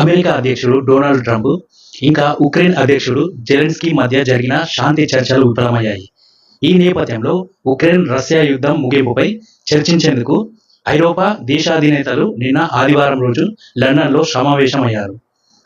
America అధ్యక్షుడు Donald Trump ఇంకా Ukraine అధ్యక్షుడు జెలెన్స్కీ మధ్య జరిగిన శాంతి చర్చలు విఫలమయ్యాయి. ఈ నేపథ్యంలో ఉక్రెయిన్ రష్యా యుద్ధం ముగింపుపై చర్చించేందుకు ఐరోపా దేశాధినేతలు నిన్న ఆదివారం రోజు లండన్లో సమావేశమయ్యారు.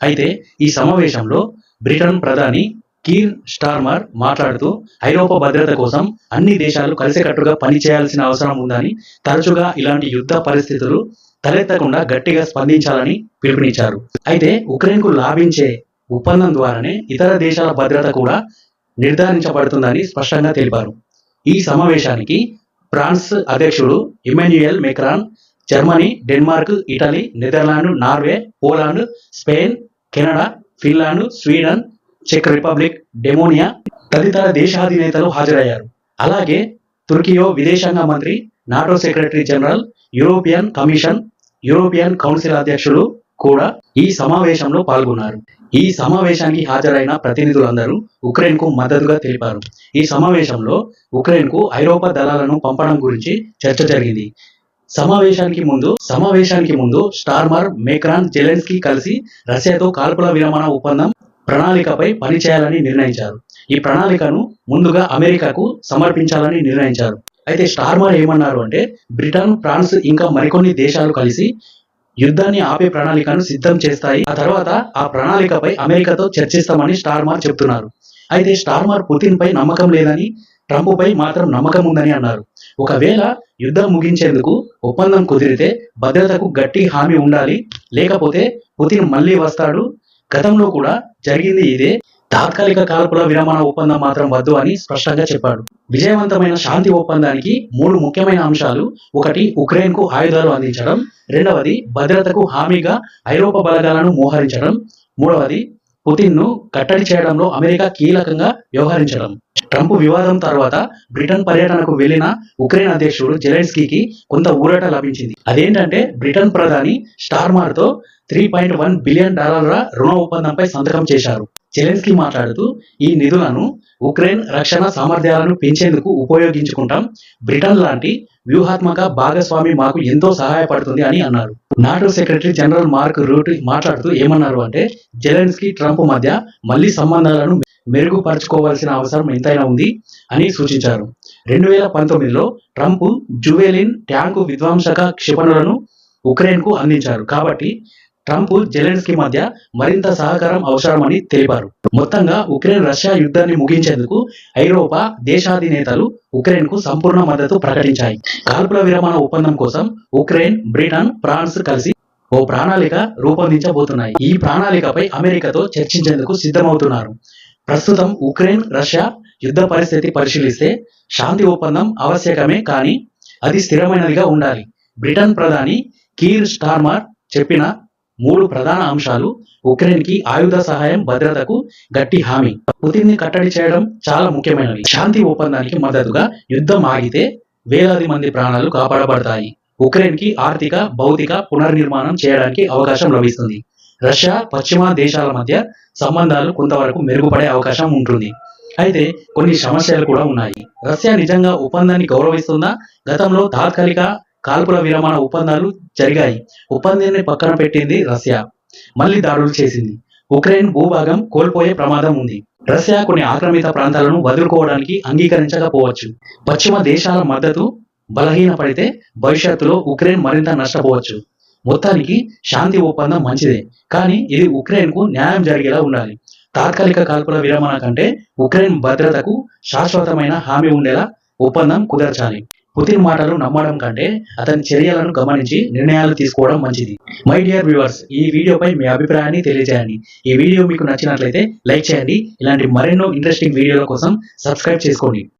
అయితే ఈ సమావేశంలో బ్రిటన్ ప్రధాని కీర్ స్టార్మర్ మాట్లాడుతూ ఐరోపా భద్రత కోసం అన్ని దేశాలు కలిసికట్టుగా పనిచేయాల్సిన అవసరం ఉందని తరచుగా ఇలాంటి యుద్ధ పరిస్థితులు తలెత్తకుండా గట్టిగా స్పందించాలని పిలుపునిచ్చారు. అయితే ఉక్రెయిన్కు లాభించే ఒప్పందం ద్వారానే ఇతర దేశాల భద్రత కూడా నిర్ధారించబడుతుందని స్పష్టంగా తెలిపారు. ఈ సమావేశానికి ఫ్రాన్స్ అధ్యక్షుడు Emmanuel Macron Germany Denmark Italy Netherland Norway Poland Spain Canada Finland Sweden check Republic డెమోనియా తదితర దేశాధినేతలు హాజరయ్యారు. అలాగే తుర్కియో విదేశాంగ మంత్రి NATO secretary general European commission European council అధ్యక్షులు కూడా ఈ సమావేశంలో పాల్గొన్నారు. ఈ సమావేశానికి హాజరైన ప్రతినిధులందరూ ఉక్రెయిన్కు మద్దతుగా తెలిపారు. ఈ సమావేశంలో ఉక్రెయిన్కు ఐరోపా దళాలను పంపడం గురించి చర్చ జరిగింది. సమావేశానికి ముందు సమావేశానికి ముందు స్టార్మర్ మేక్రాన్ జెలెన్స్కీ కలిసి రష్యాతో కాల్పుల విరమణ ఒప్పందం ప్రణాళికపై పనిచేయాలని నిర్ణయించారు. ఈ ప్రణాళికను ముందుగా అమెరికాకు సమర్పించాలని నిర్ణయించారు. అయితే స్టార్మర్ ఏమన్నారు అంటే బ్రిటన్ ఫ్రాన్స్ ఇంకా మరికొన్ని దేశాలు కలిసి యుద్ధాన్ని ఆపే ప్రణాళికను సిద్ధం చేస్తాయి. ఆ తర్వాత ఆ ప్రణాళికపై అమెరికాతో చర్చిస్తామని స్టార్మార్ చెప్తున్నారు. అయితే స్టార్మార్ పుతిన్ పై నమ్మకం లేదని ట్రంప్ పై మాత్రం నమ్మకం ఉందని అన్నారు. ఒకవేళ యుద్ధం ముగించేందుకు ఒప్పందం కుదిరితే భద్రతకు గట్టి హామీ ఉండాలి. లేకపోతే పుతిన్ మళ్ళీ వస్తాడు. గతంలో కూడా జరిగింది ఇదే. తాత్కాలిక కాల్పుల విరమణ ఒప్పందం మాత్రం వద్దు అని స్పష్టంగా చెప్పాడు. విజయవంతమైన శాంతి ఒప్పందానికి మూడు ముఖ్యమైన అంశాలు. ఒకటి ఉక్రెయిన్కు ఆయుధాలు అందించడం. రెండవది భద్రతకు హామీగా ఐరోపా బలగాలను మోహరించడం. మూడవది పుతిన్ను కట్టడి చేయడంలో అమెరికా కీలకంగా వ్యవహరించడం. ట్రంప్ వివాదం తర్వాత బ్రిటన్ పర్యటనకు వెళ్ళిన ఉక్రెయిన్ అధ్యక్షుడు జెలెన్స్కీకి కొంత ఊరట లభించింది. అదేంటంటే బ్రిటన్ ప్రధాని స్టార్మార్తో త్రీ పాయింట్ వన్ బిలియన్ డాలర్ల రుణ ఒప్పందంపై సంతకం చేశారు. జెలెన్స్కీ మాట్లాడుతూ ఈ నిధులను ఉక్రెయిన్ రక్షణ సామర్థ్యాలను పెంచేందుకు ఉపయోగించుకుంటాం. బ్రిటన్ లాంటి వ్యూహాత్మక భాగస్వామి మాకు ఎంతో సహాయపడుతుంది అని అన్నారు. NATO secretary general Mark Rutte మాట్లాడుతూ ఏమన్నారు అంటే జెలెన్స్కీ ట్రంప్ మధ్య మళ్ళీ సంబంధాలను మెరుగుపరచుకోవాల్సిన అవసరం ఎంతైనా ఉంది అని సూచించారు. రెండు వేల పంతొమ్మిదిలో ట్రంప్ జువెలిన్ ట్యాంకు విధ్వంసక క్షిపణులను ఉక్రెయిన్కు అందించారు. కాబట్టి ట్రంప్ జెలెన్స్కీ మధ్య మరింత సహకారం అవసరమని తెలిపారు. మొత్తంగా ఉక్రెయిన్ రష్యా యుద్ధాన్ని ముగించేందుకు ఐరోపా దేశాధినేతలు ఉక్రెయిన్కు సంపూర్ణ మద్దతు ప్రకటించాయి. కాల్పుల విరమణ ఒప్పందం కోసం ఉక్రెయిన్ బ్రిటన్ ఫ్రాన్స్ కలిసి ఓ ప్రణాళిక రూపొందించబోతున్నాయి. ఈ ప్రణాళికపై అమెరికాతో చర్చించేందుకు సిద్ధమవుతున్నారు. ప్రస్తుతం ఉక్రెయిన్ రష్యా యుద్ధ పరిస్థితి పరిశీలిస్తే శాంతి ఒప్పందం ఆవశ్యకమే కానీ అది స్థిరమైనదిగా ఉండాలి. బ్రిటన్ ప్రధాని కీర్ స్టార్మర్ చెప్పిన మూడు ప్రధాన అంశాలు ఉక్రెయిన్కి ఆయుధ సహాయం భద్రతకు గట్టి హామీ. పుతిన్ని కట్టడి చేయడం చాలా ముఖ్యమైనవి శాంతి ఒప్పందానికి మద్దతుగా యుద్ధం ఆగితే వేలాది మంది ప్రాణాలు కాపాడబడతాయి. ఉక్రెయిన్కి ఆర్థిక భౌతిక పునర్నిర్మాణం చేయడానికి అవకాశం లభిస్తుంది. రష్యా పశ్చిమ దేశాల మధ్య సంబంధాలు కొంతవరకు మెరుగుపడే అవకాశం ఉంటుంది. అయితే కొన్ని సమస్యలు కూడా ఉన్నాయి. రష్యా నిజంగా ఒప్పందాన్ని గౌరవిస్తుందా? గతంలో తాత్కాలిక కాల్పుల విరమణ ఒప్పందాలు జరిగాయి. ఒప్పందాన్ని పక్కన పెట్టింది రష్యా. మళ్ళీ దాడులు చేసింది. ఉక్రెయిన్ భూభాగం కోల్పోయే ప్రమాదం ఉంది. రష్యా కొన్ని ఆక్రమిత ప్రాంతాలను వదులుకోవడానికి అంగీకరించకపోవచ్చు. పశ్చిమ దేశాల మద్దతు బలహీనపడితే భవిష్యత్తులో ఉక్రెయిన్ మరింత నష్టపోవచ్చు. మొత్తానికి శాంతి ఒప్పందం మంచిదే. కానీ ఇది ఉక్రెయిన్కు న్యాయం జరిగేలా ఉండాలి. తాత్కాలిక కాల్పుల విరమణ కంటే ఉక్రెయిన్ భద్రతకు శాశ్వతమైన హామీ ఉండేలా ఒప్పందం కుదర్చాలి. పుతిన్ మాటలు నమ్మడం కంటే అతని చర్యలను గమనించి నిర్ణయాలు తీసుకోవడం మంచిది. మై డియర్ వ్యూవర్స్ ఈ వీడియోపై మీ అభిప్రాయాన్ని తెలియజేయండి. ఈ వీడియో మీకు నచ్చినట్లయితే లైక్ చేయండి. ఇలాంటి మరెన్నో ఇంట్రెస్టింగ్ వీడియోల కోసం సబ్స్క్రైబ్ చేసుకోండి.